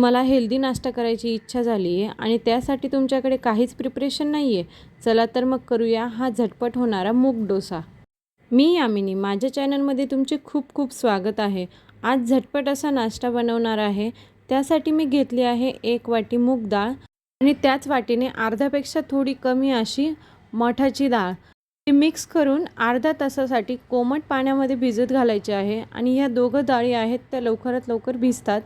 तुम्हाला हेल्दी नाश्ता करायची इच्छा झाली आहे आणि त्यासाठी तुमच्याकडे काहीच प्रिपरेशन नाही आहे चला तर मग करूया हा झटपट होणारा मूग डोसा. मी यामिनी माझ्या चॅनलमध्ये तुमचे खूप खूप स्वागत आहे. आज झटपट असा नाश्ता बनवणार आहे. त्यासाठी मी घेतली आहे एक वाटी मूग डाळ आणि त्याच वाटीने अर्ध्यापेक्षा थोडी कमी अशी मठाची डाळ. ते मिक्स करून अर्धा तासासाठी कोमट पाण्यामध्ये भिजत घालायचे आहे आणि ह्या दोघं डाळी आहेत त्या लवकरात लवकर भिजतात.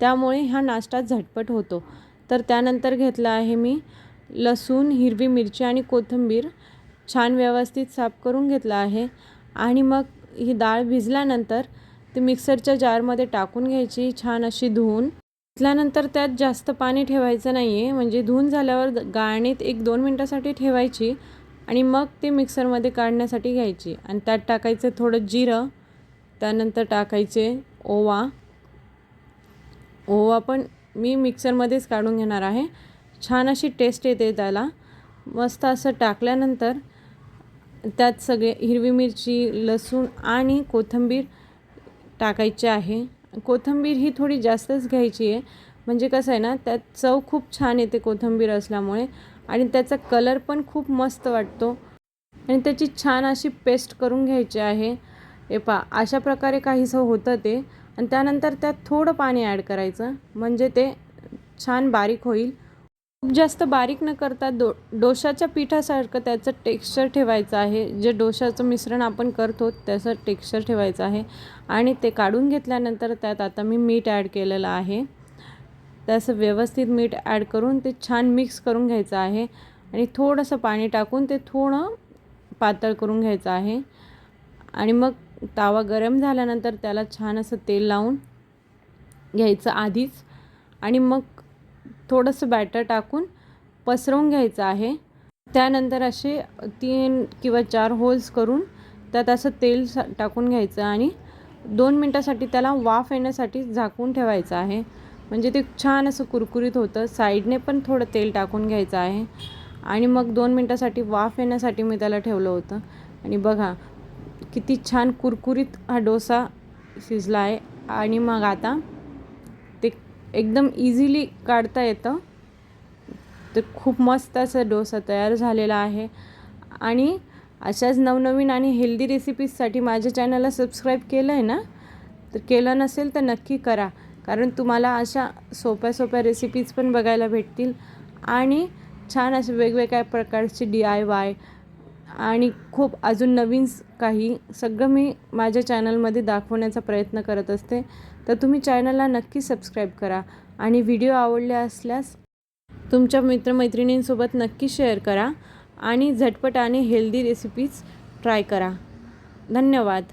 त्यामुळे हा नाश्ता झटपट होतो. तर त्यानंतर घेतला आहे मी लसूण हिरवी मिरची आणि कोथिंबीर. छान व्यवस्थित साफ करून घेतला आहे. आणि मग ही डाळ भिजल्यानंतर ती मिक्सरच्या जारमध्ये टाकून घ्यायची छान अशी धुवून. घेतल्यानंतर त्यात जास्त पाणी ठेवायचं नाही आहे म्हणजे धुवून झाल्यावर गाळणीत एक दोन मिनटासाठी ठेवायची आणि मग ते मिक्सरमध्ये काढण्यासाठी घ्यायची. आणि त्यात टाकायचं थोडं जिरं त्यानंतर टाकायचे ओवा. ओवा पण मी मिक्सरमध्येच काढून घेणार आहे. छान अशी टेस्ट येते त्याला. मस्त असं टाकल्यानंतर त्यात सगळे हिरवी मिरची लसूण आणि कोथिंबीर टाकायचे आहे. कोथिंबीर ही थोडी जास्तच घ्यायची आहे. म्हणजे कसं आहे ना त्यात चव खूप छान येते कोथिंबीर असल्यामुळे आणि त्याचा कलर पण खूप मस्त वाटतो. आणि त्याची छान अशी पेस्ट करून घ्यायची आहे. हे पा अशा प्रकारे काहीसं होतं ते. आणि त्यानंतर त्यात थोडं पाणी ॲड करायचं म्हणजे ते छान बारीक होईल. खूप जास्त बारीक न करता दो डोशाच्या पिठासारखं त्याचं टेक्स्चर ठेवायचं आहे. जे डोशाचं मिश्रण आपण करतो त्याचं टेक्स्चर ठेवायचं आहे. आणि ते काढून घेतल्यानंतर त्यात आता मी मीठ ॲड केलेलं आहे. त्याचं व्यवस्थित मीठ ॲड करून ते छान मिक्स करून घ्यायचं आहे. आणि थोडंसं पाणी टाकून ते थोडं पातळ करून घ्यायचं आहे. आणि मग तावा गरम झाल्यानंतर त्याला छान असं तेल लावून घ्यायचं आधीच. आणि मग थोडंसं बॅटर टाकून पसरवून घ्यायचं आहे. त्यानंतर असे तीन किंवा चार होल्स करून त्यात असं तेल सा टाकून घ्यायचं आणि दोन मिनटासाठी त्याला वाफ येण्यासाठी झाकून ठेवायचं आहे. म्हणजे ते छान असं कुरकुरीत होतं. साईडने पण थोडं तेल टाकून घ्यायचं आहे. आणि मग दोन मिनटासाठी वाफ येण्यासाठी मी त्याला ठेवलं होतं. आणि बघा किती छान कुरकुरीत हा डोसा शिजला आहे आणि मग आता ते एकदम इझिली काढता येतं. तर खूप मस्त असा डोसा तयार झालेला आहे. आणि अशाच नवनवीन आणि हेल्दी रेसिपीजसाठी माझ्या चॅनलला सबस्क्राईब केलं आहे ना? तर केलं नसेल तर नक्की करा. कारण तुम्हाला अशा सोप्या सोप्या रेसिपीज पण बघायला भेटतील. आणि छान असे वेगवेगळ्या प्रकारचे डी आय वाय आणि खूप अजून नवीन काही सगळं मी माझ्या चॅनलमध्ये दाखवण्याचा प्रयत्न करत असते. तर तुम्ही चॅनलला नक्की सबस्क्राईब करा आणि व्हिडिओ आवडले असल्यास तुमच्या मित्रमैत्रिणींसोबत नक्की शेअर करा आणि झटपट आणि हेल्दी रेसिपीज ट्राय करा. धन्यवाद.